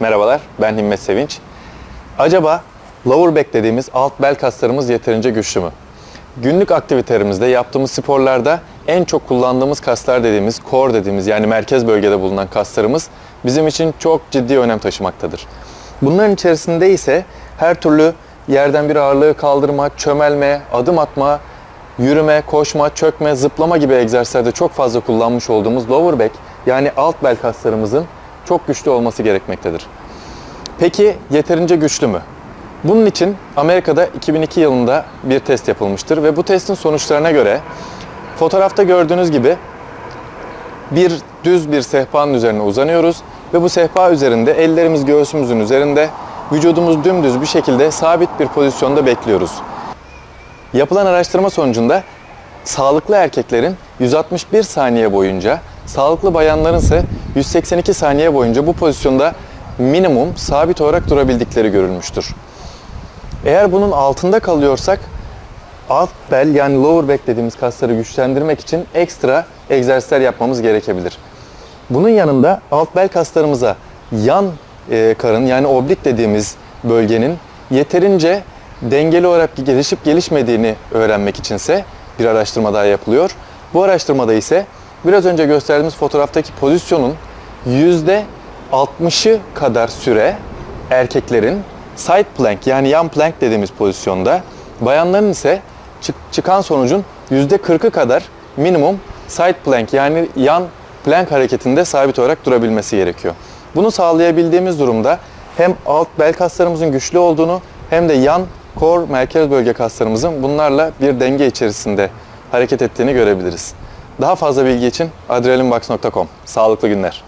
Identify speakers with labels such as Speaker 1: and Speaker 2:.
Speaker 1: Merhabalar, ben Himmet Sevinç. Acaba lower back dediğimiz alt bel kaslarımız yeterince güçlü mü? Günlük aktivitelerimizde yaptığımız sporlarda en çok kullandığımız kaslar dediğimiz core dediğimiz yani merkez bölgede bulunan kaslarımız bizim için çok ciddi önem taşımaktadır. Bunların içerisinde ise her türlü yerden bir ağırlığı kaldırma, çömelme, adım atma, yürüme, koşma, çökme, zıplama gibi egzersizlerde çok fazla kullanmış olduğumuz lower back yani alt bel kaslarımızın çok güçlü olması gerekmektedir. Peki yeterince güçlü mü? Bunun için Amerika'da 2002 yılında bir test yapılmıştır ve bu testin sonuçlarına göre fotoğrafta gördüğünüz gibi bir düz bir sehpanın üzerine uzanıyoruz ve bu sehpa üzerinde ellerimiz göğsümüzün üzerinde vücudumuz dümdüz bir şekilde sabit bir pozisyonda bekliyoruz. Yapılan araştırma sonucunda sağlıklı erkeklerin 161 saniye boyunca, sağlıklı bayanların ise 182 saniye boyunca bu pozisyonda minimum sabit olarak durabildikleri görülmüştür. Eğer bunun altında kalıyorsak alt bel yani lower back dediğimiz kasları güçlendirmek için ekstra egzersizler yapmamız gerekebilir. Bunun yanında alt bel kaslarımıza yan e, karın yani oblik dediğimiz bölgenin yeterince dengeli olarak gelişip gelişmediğini öğrenmek içinse bir araştırma daha yapılıyor. Bu araştırmada ise biraz önce gösterdiğimiz fotoğraftaki pozisyonun %60'ı kadar süre erkeklerin side plank yani yan plank dediğimiz pozisyonda, bayanların ise çık- çıkan sonucun %40'ı kadar minimum side plank yani yan plank hareketinde sabit olarak durabilmesi gerekiyor. Bunu sağlayabildiğimiz durumda hem alt bel kaslarımızın güçlü olduğunu hem de yan core merkez bölge kaslarımızın bunlarla bir denge içerisinde hareket ettiğini görebiliriz. Daha fazla bilgi için adrenalinbox.com. Sağlıklı günler.